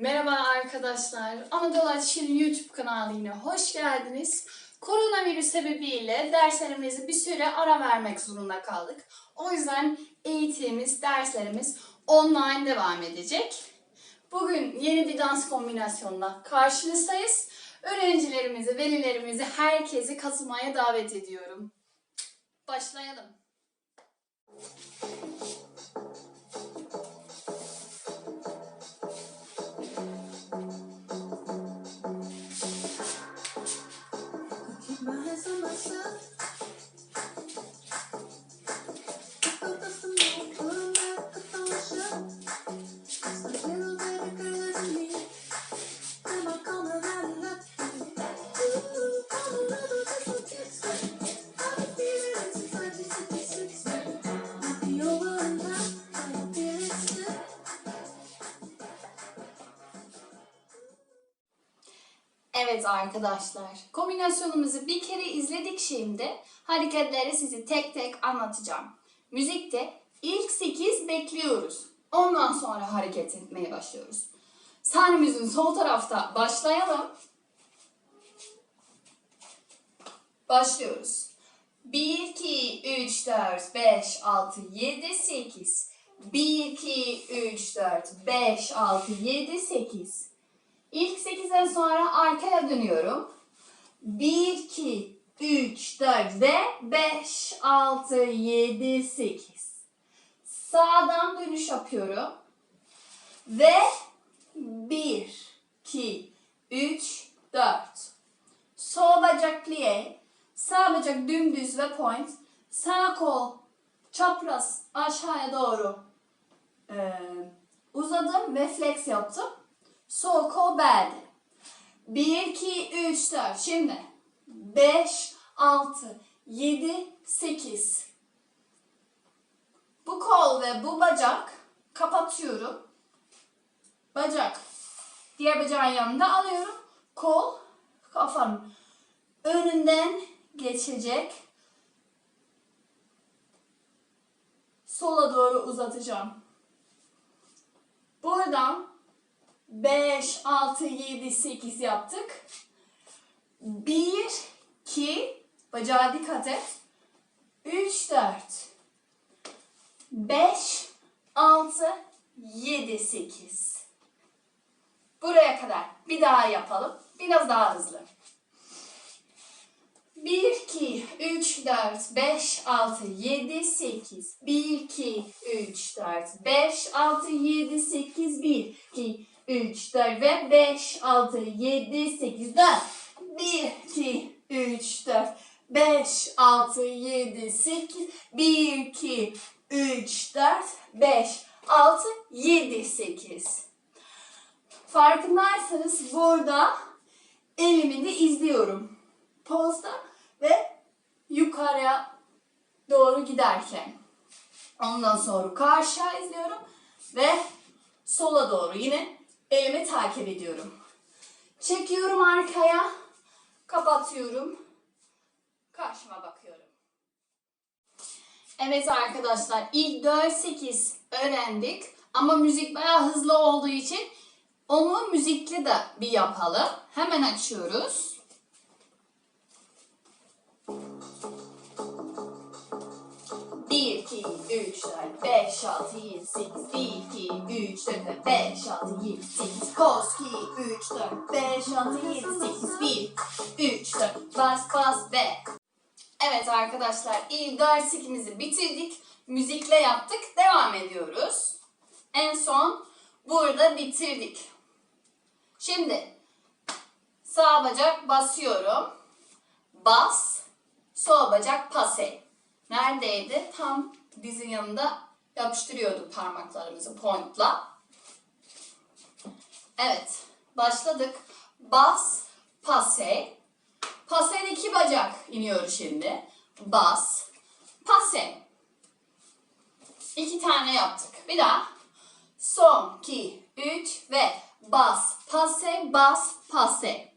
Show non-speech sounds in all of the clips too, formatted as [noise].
Merhaba arkadaşlar. Anadolu Ateşi'nin YouTube kanalına hoş geldiniz. Koronavirüs sebebiyle derslerimizi bir süre ara vermek zorunda kaldık. O yüzden eğitimimiz, derslerimiz online devam edecek. Bugün yeni bir dans kombinasyonla karşınızdayız. Öğrencilerimizi, velilerimizi, herkesi katılmaya davet ediyorum. Başlayalım. Evet arkadaşlar, kombinasyonumuzu bir kere izledik şimdi. Hareketleri sizi tek tek anlatacağım. Müzikte ilk 8 bekliyoruz. Ondan sonra hareket etmeye başlıyoruz. Sahnemizin sol tarafta başlayalım. Başlıyoruz. 1, 2, 3, 4, 5, 6, 7, 8. 1, 2, 3, 4, 5, 6, 7, 8. İlk 8'den sonra arkaya dönüyorum. 1, 2, 3, 4 ve 5, 6, 7, 8. Sağdan dönüş yapıyorum. Ve 1, 2, 3, 4. Sol bacak plie. Sağ bacak dümdüz ve point. Sağ kol çapraz aşağıya doğru eee, uzadım ve flex yaptım. Sol kol belde. 1, 2, 3, 4. Şimdi 5, 6, 7, 8. Bu kol ve bu bacak kapatıyorum. Bacak diğer bacağın yanında alıyorum. Kol kafanın önünden geçecek. Sola doğru uzatacağım. Buradan 5, 6, 7, 8 yaptık. 1, 2, bacağa dikkat et. 3, 4, 5, 6, 7, 8. Buraya kadar. Bir daha yapalım. Biraz daha hızlı. 1, 2, 3, 4, 5, 6, 7, 8. 1, 2, 3, 4, 5, 6, 7, 8. 1, 2, 3, 4 ve 5, 6, 7, 8, 4. 1, 2, 3, 4, 5, 6, 7, 8. 1, 2, 3, 4, 5, 6, 7, 8. Farkındaysanız burada elimi de izliyorum. Pozda ve yukarıya doğru giderken. Ondan sonra karşıya izliyorum ve sola doğru yine elimi takip ediyorum. Çekiyorum arkaya, kapatıyorum, karşıma bakıyorum. Evet arkadaşlar ilk 4-8 öğrendik ama müzik bayağı hızlı olduğu için onu müzikli de bir yapalım. Hemen açıyoruz. Bir, iki, üç, dört, beş, altı, yedi, sekiz. Bir, iki, üç, dört, beş, altı, yedi, sekiz. Kos, iki, üç, dört, beş, altı, yedi, sekiz. Bir, üç, dört, bas, bas, ve. Evet arkadaşlar, ilk dersimizi bitirdik. Müzikle yaptık. Devam ediyoruz. En son burada bitirdik. Şimdi sağ bacak basıyorum. Bas. Sol bacak pase. Neredeydi? Tam dizin yanında yapıştırıyorduk parmaklarımızı pointla. Evet. Başladık. Bas, pase. Pase'nin iki bacak iniyor şimdi. Bas, pase. İki tane yaptık. Bir daha. Son, iki, üç ve bas, pase, bas, pase.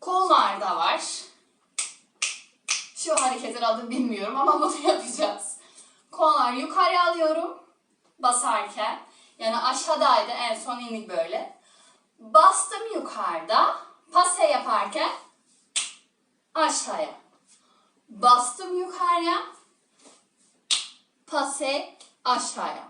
Kollar da var. Şu hareketin adını bilmiyorum ama bunu [laughs] yapacağız. Kollar yukarı alıyorum basarken. Yani aşağıdaydı en son indik böyle. Bastım yukarıda. Pase yaparken aşağıya. Bastım yukarıya. Pase aşağıya.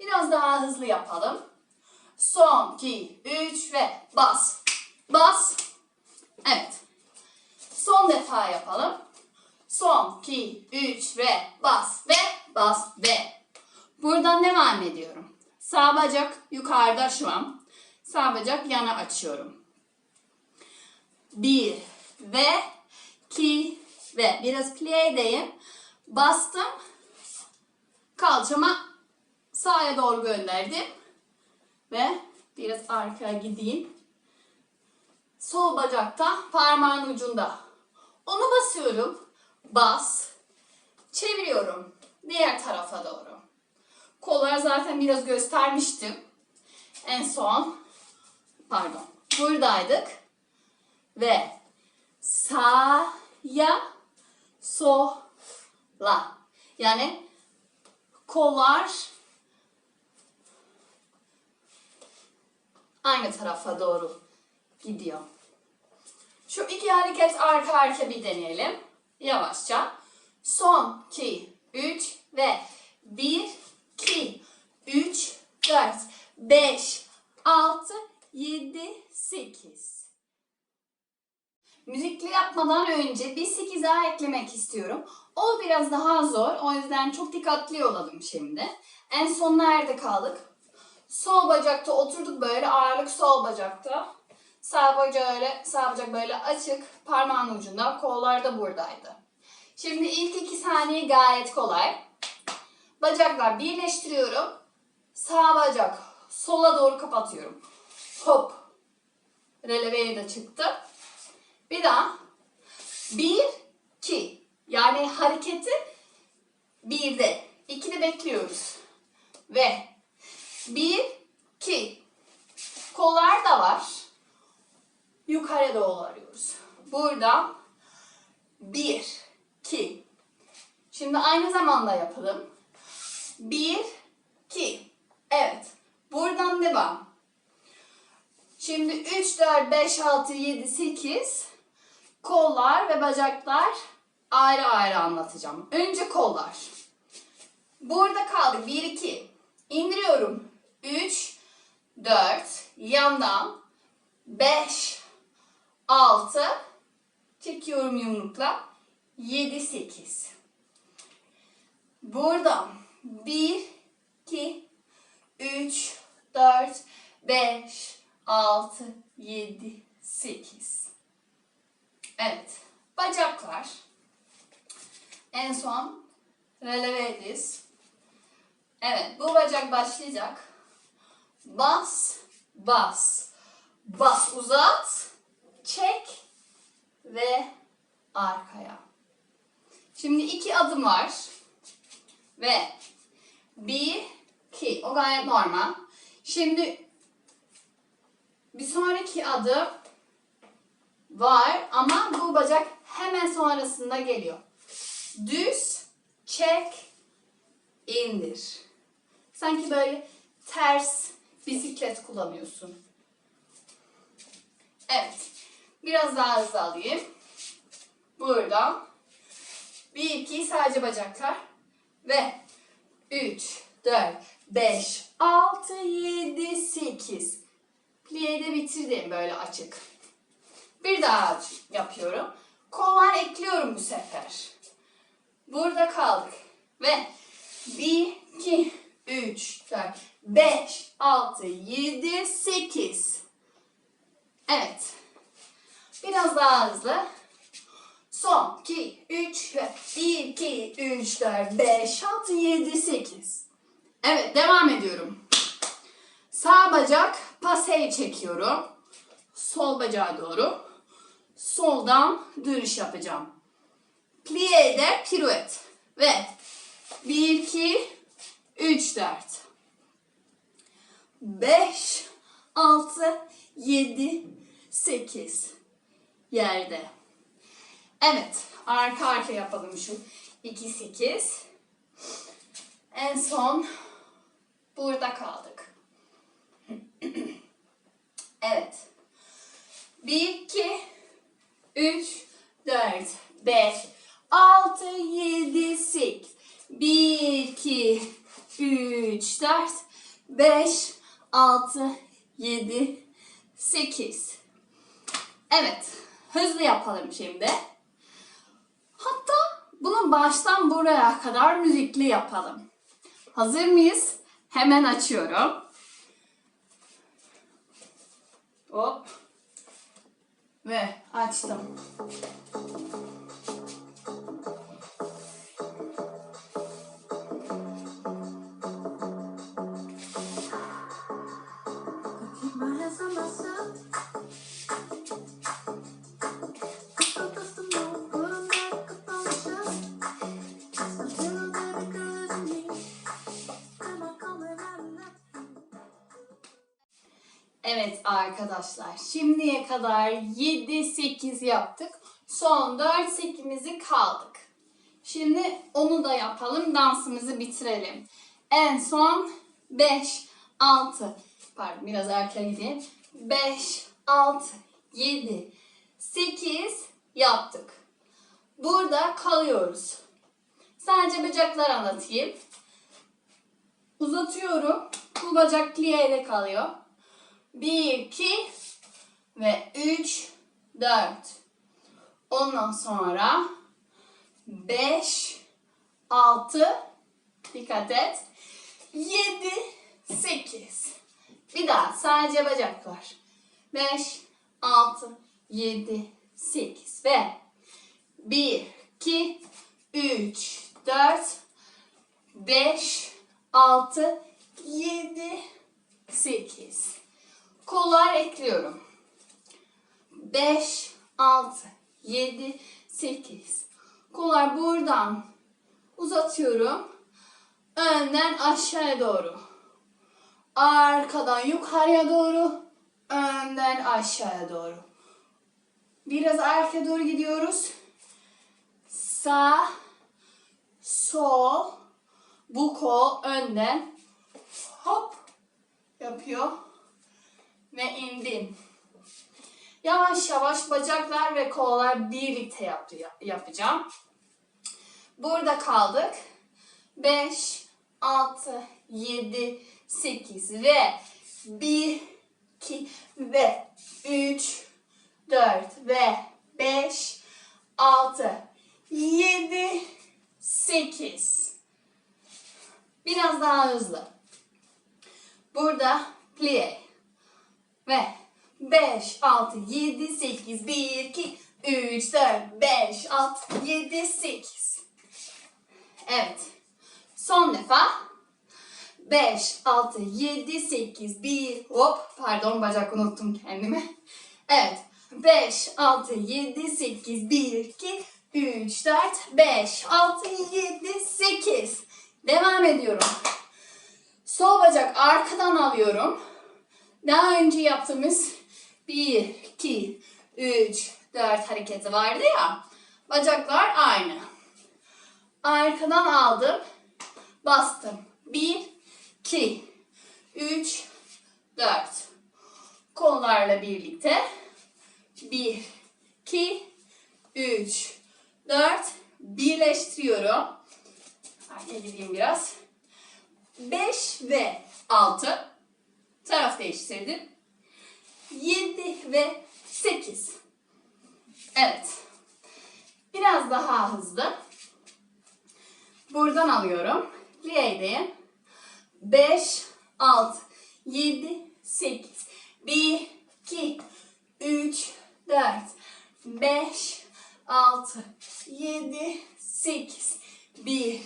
Biraz daha hızlı yapalım. Son, 2, 3 ve bas. Bas. Evet. Son defa yapalım. Son, 2, 3 ve bas ve bas ve. Buradan devam ediyorum. Sağ bacak yukarıda şu an. Sağ bacak yana açıyorum. Bir ve iki ve biraz plie edeyim. Bastım. Kalçama sağa doğru gönderdim. Ve biraz arkaya gideyim. Sol bacakta parmağın ucunda. Onu basıyorum. Bas. Çeviriyorum. Diğer tarafa doğru. Kollar zaten biraz göstermiştim. En son pardon buradaydık. Ve sağa sola. Yani kollar aynı tarafa doğru gidiyor. Şu iki hareket arka arka bir deneyelim. Yavaşça. Son 2, 3 ve 1, 2, 3, 4, 5, 6, 7, 8. Müzikli yapmadan önce bir 8 daha eklemek istiyorum. O biraz daha zor. O yüzden çok dikkatli olalım şimdi. En son nerede kaldık? Sol bacakta oturduk böyle ağırlık sol bacakta. Sağ bacak öyle, sağ bacak böyle açık, parmağın ucunda, kollar da buradaydı. Şimdi ilk iki saniye gayet kolay. Bacaklar birleştiriyorum. Sağ bacak sola doğru kapatıyorum. Hop. Releveyi de çıktı. Bir daha. Bir, iki. Yani hareketi birde. İkide bekliyoruz. Ve bir, iki. Kollar da var. Yukarı doğru arıyoruz. Buradan bir, iki. Şimdi aynı zamanda yapalım. Bir, iki. Evet. Buradan devam. Şimdi 3, 4, 5, 6, 7, 8 kollar ve bacaklar ayrı ayrı anlatacağım. Önce kollar. Burada kaldık. 1, 2. İndiriyorum. 3, 4. Yandan. 5, 6. Çekiyorum yumrukla. 7, 8. Buradan 1, 2, 3, 4, 5, 6, 7, 8. Evet. Bacaklar. En son releve diz. Evet. Bu bacak başlayacak. Bas, bas. Bas, uzat. Çek ve arkaya. Şimdi iki adım var. Ve bir, iki. O gayet normal. Şimdi bir sonraki adım var ama bu bacak hemen sonrasında geliyor. Düz, çek, indir. Sanki böyle ters bisiklet kullanıyorsun. Evet. Biraz daha hızlı alayım. Buradan. Bir, iki sadece bacaklar. Ve 3, 4, 5, 6, 7, 8. Pliye'de bitirdim böyle açık. Bir daha yapıyorum. Kollar ekliyorum bu sefer. Burada kaldık. Ve 1, 2, 3, 4, 5, 6, 7, 8. Evet. Biraz daha hızlı. Son 2, 3 ve 1, 2, 3, 4, 5, 6, 7, 8. Evet devam ediyorum. Sağ bacak paseyi çekiyorum. Sol bacağa doğru. Soldan dönüş yapacağım. Plié de piruet. Ve 1, 2, 3, 4. 5, 6, 7, 8. Yerde. Evet. Arka arka yapalım şu 2, 8. En son burada kaldık. [clears throat] evet. 1, 2, 3, 4, 5, 6, 7, 8. 1, 2, 3, 4, 5, 6, 7, 8. Evet. Hızlı yapalım şimdi. Hatta bunu baştan buraya kadar müzikli yapalım. Hazır mıyız? Hemen açıyorum. Hop. Ve açtım. Evet arkadaşlar şimdiye kadar 7-8 yaptık. Son 4-8'imizi kaldık. Şimdi onu da yapalım dansımızı bitirelim. En son 5, 6, pardon biraz erken gideyim. 5, 6, 7, 8 yaptık. Burada kalıyoruz. Sadece bacaklar anlatayım. Uzatıyorum. Bu bacak pliyeyle kalıyor. 1, 2 ve 3, 4. Ondan sonra 5, 6, dikkat et, 7, 8. Bir daha sadece bacaklar. 5, 6, 7, 8 ve 1, 2, 3, 4, 5, 6, 7, 8. Kollar ekliyorum. 5, 6, 7, 8. Kollar buradan uzatıyorum. Önden aşağıya doğru. Arkadan yukarıya doğru. Önden aşağıya doğru. Biraz arkaya doğru gidiyoruz. Sağ, sol, bu kol önden hop yapıyor ve indim. Yavaş yavaş bacaklar ve kollar birlikte yaptı, yapacağım. Burada kaldık. 5, 6, 7, 8 ve 1, 2 ve 3, 4 ve 5, 6, 7, 8. Biraz daha hızlı. Burada plie. Ve 5, 6, 7, 8, 1, 2, 3, 4, 5, 6, 7, 8. Evet. Son defa. 5, 6, 7, 8, 1, hop. Pardon bacak unuttum kendimi. Evet. 5, 6, 7, 8, 1, 2, 3, 4, 5, 6, 7, 8. Devam ediyorum. Sol bacak arkadan alıyorum. Daha önce yaptığımız 1, 2, 3, 4 hareketi vardı ya. Bacaklar aynı. Arkadan aldım. Bastım. 1, 2, 3, 4. Kollarla birlikte. 1, 2, 3, 4. Birleştiriyorum. Gideyim biraz. 5 ve 6. Taraf değiştirdim. 7 ve 8. Evet. Biraz daha hızlı. Buradan alıyorum. Liye'deyim. 5, 6, 7, 8. 1, 2, 3, 4, 5, 6, 7, 8. 1,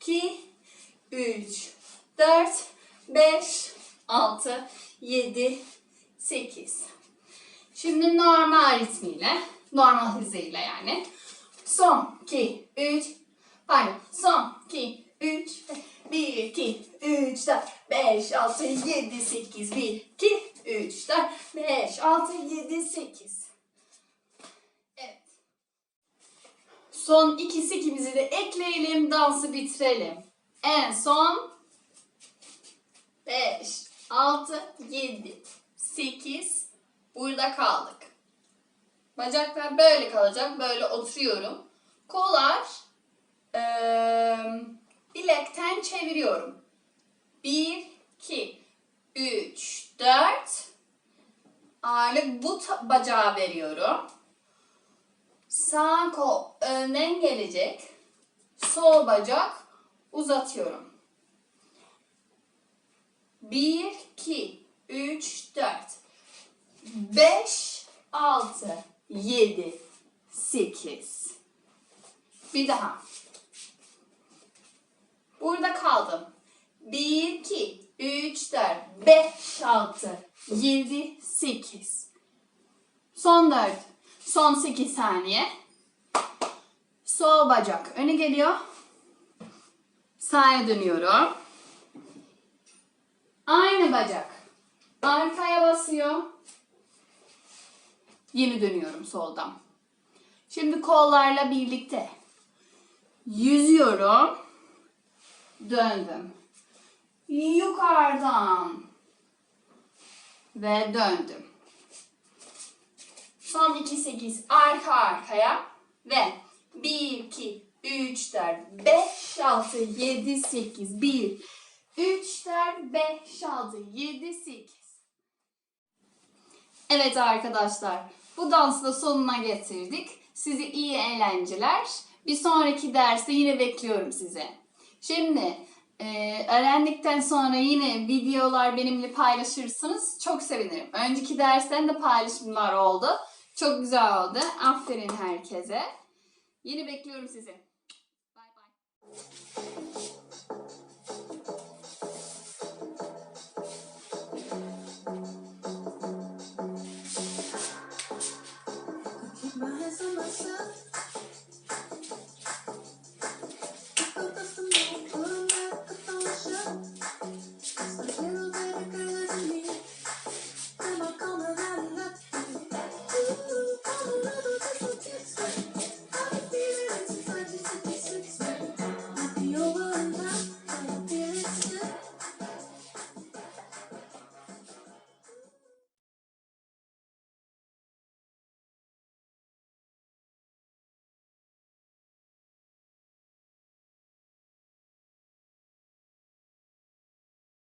2, 3, 4, 5, 6, 7, 8. Şimdi normal ritmiyle, normal hızıyla yani. Son 2, 3, pardon. Son 2, 3, 1, 2, 3, 4, 5, 6, 7, 8, 1, 2, 3, 4, 5, 6, 7, 8. Evet. Son ikisi ikimizi de ekleyelim, dansı bitirelim. En son 5, 6, 7, 8. Burada kaldık. Bacaklar böyle kalacak. Böyle oturuyorum. Kollar eee, bilekten çeviriyorum. 1, 2, 3, 4. Ağırlık bu bacağa veriyorum. Sağ kol önden gelecek. Sol bacak uzatıyorum. 1, 2, 3, 4, 5, 6, 7, 8. Bir daha. Burada kaldım. 1, 2, 3, 4, 5, 6, 7, 8. Son 4. Son 8 saniye. Sol bacak öne geliyor. Sağa dönüyorum. Aynı bacak. Arkaya basıyor. Yeni dönüyorum soldan. Şimdi kollarla birlikte yüzüyorum. Döndüm. Yukarıdan ve döndüm. Son 2 8 arka arkaya ve 1 2 3 4 5 6 7 8 1 3 4 5 6 7 8 Evet arkadaşlar, bu dansı da sonuna getirdik. Size iyi eğlenceler. Bir sonraki derste yine bekliyorum sizi. Şimdi e, öğrendikten sonra yine videolar benimle paylaşırsanız çok sevinirim. Önceki dersten de paylaşımlar oldu. Çok güzel oldu. Aferin herkese. Yine bekliyorum sizi. Bay bay.